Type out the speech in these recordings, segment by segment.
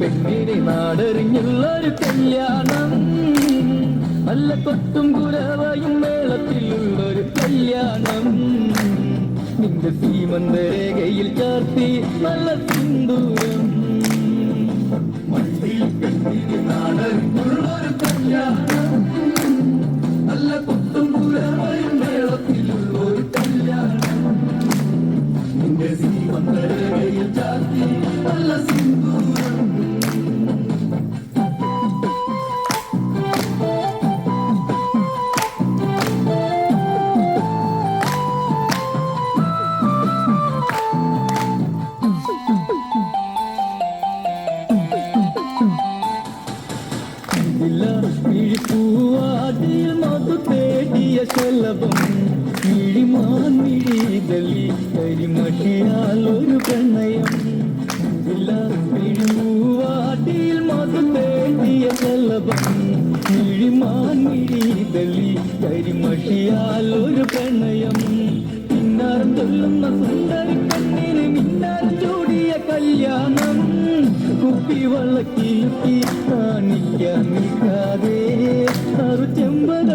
പെണ്ണിനെ നാടറിഞ്ഞുള്ളൊരു കല്യാണം. നല്ല കുരവയും കല്യാണം. നിന്റെ സീമന്തരേഖയിൽ ചാർത്തി നല്ല സിന്ദൂരം. നല്ല സിന്ദൂരം. തേടിയ ശലഭം കിഴിമാൻമിഴിതലി കരിമഷിയാൽ ഒരു പ്രണയം. പൂവാതിൽ മധു തേടിയ ശലഭം കിഴിമാൻമിഴിതലി കരിമഷിയാൽ ഒരു പ്രണയം. പിന്നാരം ചൊല്ലുന്ന സുന്ദരി കണ്ണിന് മിന്നാരം ചൂടിയ കല്യാണം. കുപ്പി വളക്കിലുക്കി കാണിക്കാൻ നിൽക്കാതെ അറു ചെമ്പക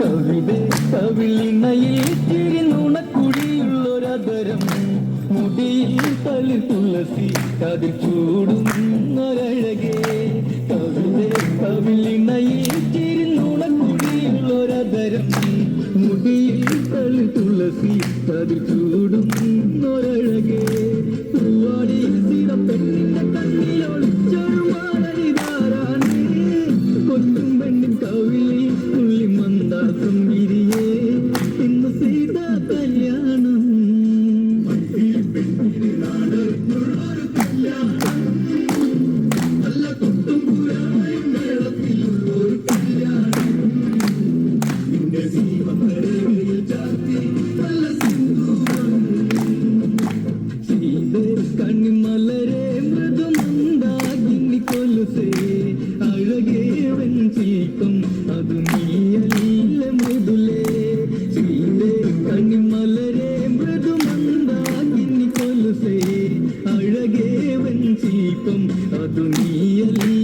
കവിത കവിളിണയിൽ തിരിനുണക്കുടിയുള്ളൊരതരം മുടിയിൽ തളിർ തുളസി കതിർ ചൂടും ഒരഴകേ. കവിത കവിളിണയിൽ തിരിനുണക്കുടിയുള്ളൊരതരം മുടിയിൽ തളിർ തുളസി ചൂടും ഒരഴകേ. ദീപം അതു നീയല്ല?